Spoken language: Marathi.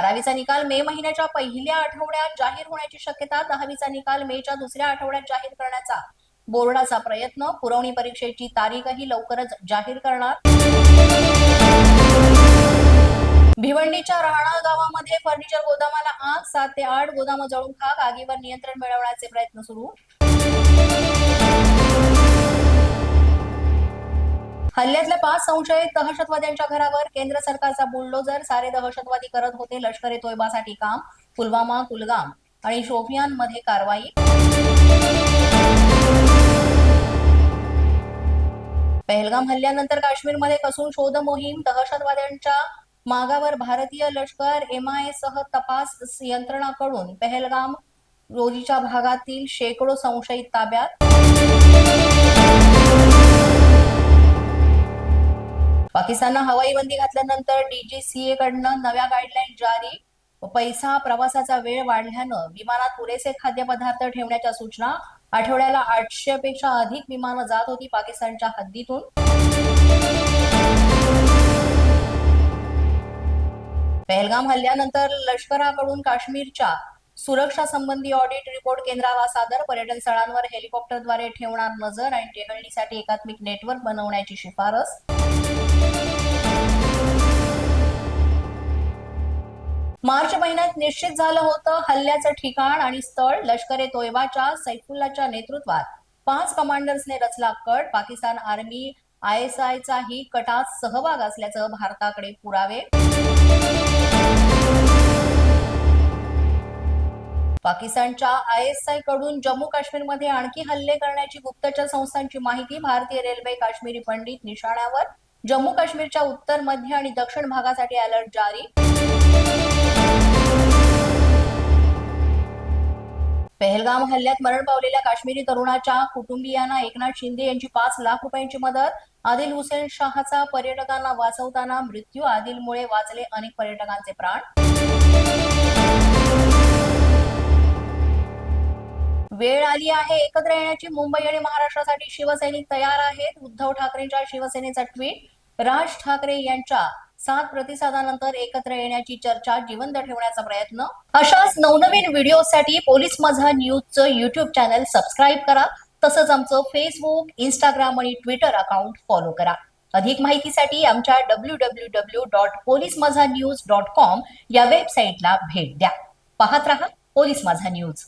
बारावीचा निकाल मे महिन्याच्या पहिल्या आठवड्यात जाहीर होण्याची शक्यता दहावीचा निकाल मेच्या दुसऱ्या आठवड्यात जाहीर करण्याचा बोर्डाचा प्रयत्न पुरवणी परीक्षेची तारीखही लवकरच जाहीर करणार. भिवंडीच्या राहणा गावामध्ये फर्निचर गोदामाला आग सात ते आठ गोदाम जळून खाक आगीवर नियंत्रण मिळवण्याचे प्रयत्न सुरू. हल्ल्यातल्या पाच संशयित दहशतवाद्यांच्या घरावर केंद्र सरकारचा बुलडोजर सारे दहशतवादी करत होते लष्कर ए तोयबासाठी काम पुलवामा कुलगाम आणि शोपियानमध्ये कारवाई. पहलगाम हल्ल्यानंतर काश्मीरमध्ये कसून शोध मोहीम दहशतवाद्यांच्या मागावर भारतीय लष्कर एमआय सह तपास यंत्रणाकडून पहलगाम रोजीच्या भागातील शेकडो संशयित ताब्यात. पाकिस्ताननं हवाई बंदी घातल्यानंतर डीजीसीए कडनं नव्या गाईडलाईन जारी. पैसा प्रवासाचा वेळ वाढल्यानं विमानात पुरेसे खाद्यपदार्थ ठेवण्याच्या सूचना. आठवड्याला आठशे पेक्षा अधिक विमानं जात होती पाकिस्तानच्या हद्दीतून. पहलगाम हल्ल्यानंतर लष्कराकडून काश्मीरच्या सुरक्षा संबंधी ऑडिट रिपोर्ट केंद्राला सादर. पर्यटन स्थळांवर हेलिकॉप्टरद्वारे ठेवणार नजर आणि टेहळणीसाठी एकात्मिक नेटवर्क बनवण्याची शिफारस. मार्च महिन्यात निश्चित झालं होतं हल्ल्याचं ठिकाण आणि स्थळ लष्कर ए तोयबाच्या सैफुल्लाच्या नेतृत्वात. पाच कमांडर्सने रचला कट पाकिस्तान आर्मी आय एस आयचाही कटात सहभाग असल्याचं भारताकडे पुरावे. पाकिस्तानच्या आय एस आयकडून जम्मू काश्मीरमध्ये आणखी हल्ले करण्याची गुप्तचर संस्थांची माहिती भारतीय रेल्वे काश्मीरी पंडित निशाण्यावर. जम्मू काश्मीरच्या उत्तर मध्य आणि दक्षिण भागासाठी अलर्ट जारी. पहलगाम हल्ल्यात मरण पावलेल्या काश्मीरी तरुणाच्या कुटुंबियांना एकनाथ शिंदे यांची पाच लाख रुपयांची मदत आदिल हुसेन शाहचा पर्यटकांना वाचवताना मृत्यू आदिलमुळे वाचले अनेक पर्यटकांचे प्राण. वेळ आली आहे एकत्र येण्याची. मुंबई आणि महाराष्ट्रासाठी शिवसैनिक तयार आहेत. उद्धव ठाकरेंच्या शिवसेनेचा ट्विट राज ठाकरे यांच्या सात प्रतिसादानंतर एकत्र येण्याची चर्चा जिवंत ठेवण्याचा प्रयत्न. अशाच नवनवीन व्हिडिओसाठी पोलीस माझा न्यूजचं युट्यूब चॅनल सबस्क्राईब करा. तसंच आमचं फेसबुक इंस्टाग्राम आणि ट्विटर अकाउंट फॉलो करा. अधिक माहितीसाठी आमच्या W W W dot police Majha news dot com या वेबसाईटला भेट द्या. पाहत रहा पोलीस माझा न्यूज.